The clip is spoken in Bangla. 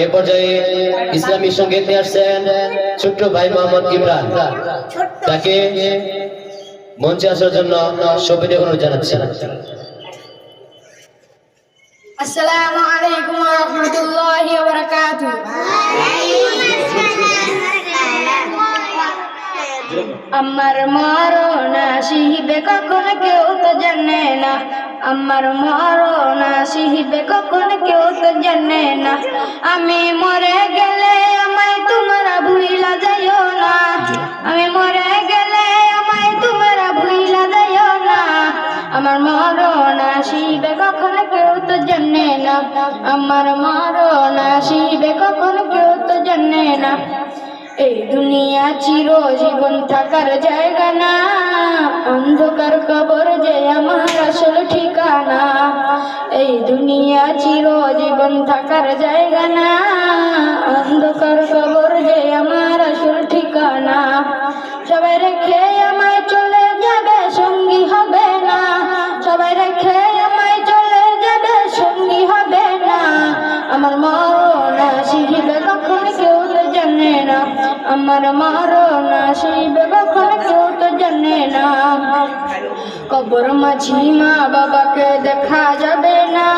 এই পর্যায়ে ইসলামী সংগীত নিয়ে আসছেন ছোট্ট ভাই মোহাম্মদ ইমরান। তাকে মঞ্চে আসার জন্য অনুরোধ জানাচ্ছেন আসসালামু আলাইকুম ওয়া রাহমাতুল্লাহি ওয়া বারাকাতুহু আমার মরণ আসিবে কখন কেউ তো জানে না। আমার মরণ আসিবে কখন না। আমি মরে গেলে আমায় তোমরা ভুইলা যাইও না। আমি মরে গেলে আমায় তোমরা ভুইলা যাইও না। আমার মরণ আসিবে কখন কেউ তো জানে না। আমার মরণ আসিবে কখন কেউ তো জানে না। এই দুনিয়া চির জীবন থাকার জায়গা না। চির জীবন থাকার জায়গা না। অন্ধকার কবর যে আমার আসল ঠিকানা। সবাই রেখে আমায় চলে যাবে, সঙ্গী হবে না। সবাই রেখে আমায় চলে যাবে, সঙ্গী হবে না। আমার মরণ আসিবে কখন কেউ তো জানে না। আমার মরণ আসিবে কখন কেউ তো জানে না। কবর মাঝি মা বাবাকে দেখা যাবে না।